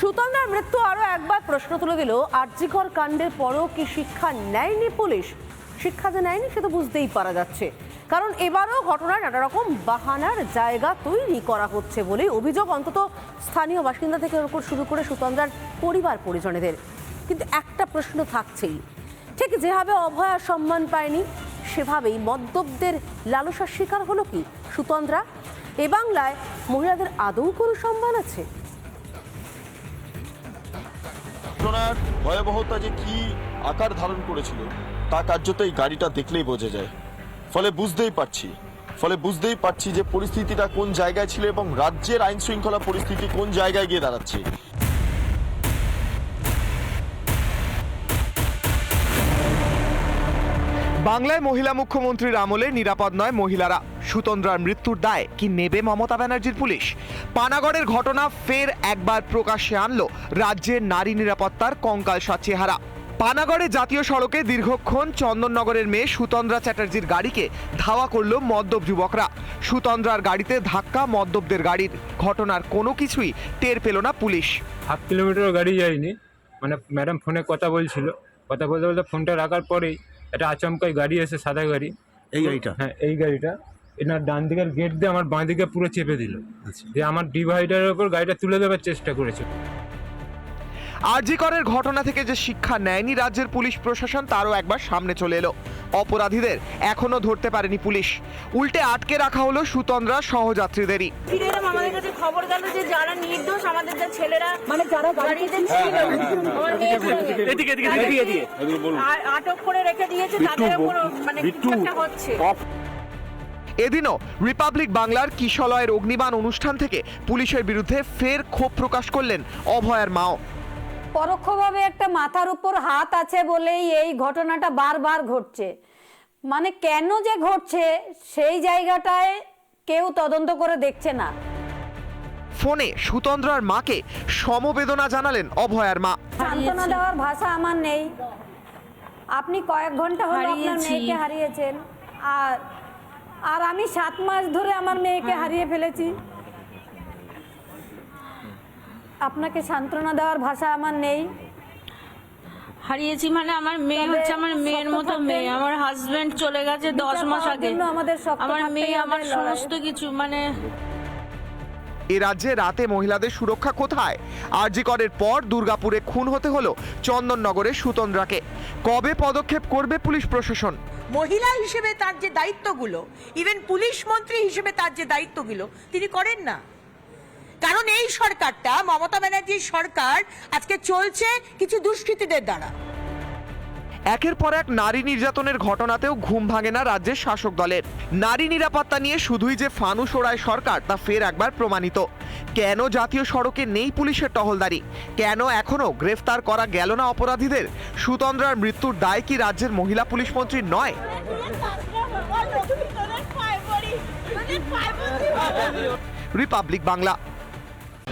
সুতন্দ্রার মৃত্যু আরও একবার প্রশ্ন তুলে দিল আর্যিকর কাণ্ডের পরও কি শিক্ষা নেয়নি পুলিশ? শিক্ষা যে নেয়নি সে তো বুঝতেই পারা যাচ্ছে। কারণ এবারও ঘটনায় নানা রকম বাহানার জায়গা তৈরি করা হচ্ছে বলে অভিযোগ অন্তত স্থানীয় বাসিন্দা থেকে ওর শুরু করে সুতন্দ্রার পরিবার পরিজনেদের। কিন্তু একটা প্রশ্ন থাকছেই, ঠিক যেভাবে অভয়া সম্মান পায়নি, সেভাবেই মদ্যপদের লালসার শিকার হলো কি সুতন্দ্রা এ বাংলায় মহিলাদের আদৌ কোনো সম্মান আছে? ঘটনার ভয়াবহতা যে কি আকার ধারণ করেছিল, তা কার্যত এই গাড়িটা দেখলেই বোঝা যায়। ফলে বুঝতেই পারছি। ফলে বুঝতেই পারছি যে পরিস্থিতিটা কোন জায়গায় ছিল এবং রাজ্যের আইন শৃঙ্খলা পরিস্থিতি কোন জায়গায় গিয়ে দাঁড়াচ্ছে। বাংলায় মহিলা মুখ্যমন্ত্রীর আমলে নিরাপদ নয় মহিলারা। সুতন্দ্রার মৃত্যুর দায় কি নেবে মমতা ব্যানার্জির পুলিশ? পানাগড়ের ঘটনা ফের একবার প্রকাশ্যে আনলো রাজ্যের নারী নিরাপত্তার কঙ্কালসা চেহারা। পানাগড়ে জাতীয় সড়কে দীর্ঘক্ষণ চন্দননগরের মেয়ে সুতন্দ্রা চ্যাটার্জির গাড়িকে ধাওয়া করল মদ্যপ যুবকরা। সুতন্দ্রার গাড়িতে ধাক্কা মদ্যপদের গাড়ির। ঘটনার কোনো কিছুই টের পেল না পুলিশ। হাফ কিলোমিটারও গাড়ি যায়নি। মানে ম্যাডাম ফোনে কথা বলছিল। কথা বলতে বলতে ফোনটা রাখার পরেই একটা আচমকাই গাড়ি এসে সাদা গাড়ি। এই গাড়িটা? হ্যাঁ এই গাড়িটা। এনার ডান দিকের গেট দিয়ে আমার বাঁ দিকে পুরো চেপে দিল। যে আমার ডিভাইডারের ওপর গাড়িটা তুলে দেওয়ার চেষ্টা করেছে। আরজিকরের ঘটনা থেকে যে শিক্ষা নেয়নি রাজ্যের পুলিশ প্রশাসন তারও একবার সামনে চলে এলো। অপরাধীদের এখনও ধরতে পারেনি পুলিশ। উল্টে আটকে রাখা হলো সুতন্দ্রা সহযাত্রীদেরই। ফিরে এলাম আমাদের কাছে খবর গেল যে যারা নির্দোষ আমাদের যে ছেলেরা মানে যারা গাড়িতে ছিল আমার মেয়েকে আ- আটক করে রেখে দিয়েছে তাদের উপর মানে হচ্ছে। এদিনও রিপাবলিক বাংলার কিশলয়ের অগ্নিবাণ অনুষ্ঠান থেকে পুলিশের বিরুদ্ধে ফের ক্ষোভ প্রকাশ করলেন অভয়ার মাও। পরোক্ষভাবে একটা মাথার উপর হাত আছে বলেই এই ঘটনাটা বারবার ঘটছে। মানে কেন যে ঘটছে সেই জায়গাটায় কেউ তদন্ত করে দেখছে না। ফোনে সুতন্দ্রার মাকে সমবেদনা জানালেন অভয়ার মা। সান্ত্বনা দেওয়ার ভাষা আমার নেই। আপনি কয়েক ঘণ্টা হলো আপনার মেয়েকে হারিয়েছেন। আর আর আমি সাত মাস ধরে আমার মেয়েকে হারিয়ে ফেলেছি। আপনাকে সান্ত্বনা দেওয়ার ভাষা আমার নেই। হারিয়েছি মানে আমার মেয়ে হচ্ছে আমার মেয়ের মতো মেয়ে। আমার হাজবেন্ড চলে গেছে দশ মাস আগে। আমাদের আমার মেয়ে আমার সমস্ত কিছু মানে এ রাজ্যে রাতে মহিলাদের সুরক্ষা কোথায়? আরজিকরের পর দুর্গাপুরে খুন হতে হলো চন্দননগরের সুতন্দ্রাকে। কবে পদক্ষেপ করবে পুলিশ প্রশাসন? মহিলা হিসেবে তার যে দায়িত্বগুলো ইভেন পুলিশ মন্ত্রী হিসেবে তার যে দায়িত্বগুলো, তিনি করেন না। কারণ এই সরকারটা, মমতা ব্যানার্জির সরকার আজকে চলছে কিছু দুষ্কৃতীদের দ্বারা। একের পর এক নারী নির্যাতনের ঘটনাতেও ঘুম ভাঙে না রাজ্যের শাসক দলের। নারী নিরাপত্তা নিয়ে শুধুই যে ফানুস ওড়ায় সরকার তা ফের একবার প্রমাণিত। কেন জাতীয় সড়কে নেই পুলিশের টহলদারি? কেন এখনও গ্রেফতার করা গেল না অপরাধীদের? সুতন্দ্রার মৃত্যুর দায় কি রাজ্যের মহিলা পুলিশ মন্ত্রীর নয়? রিপাবলিক বাংলা।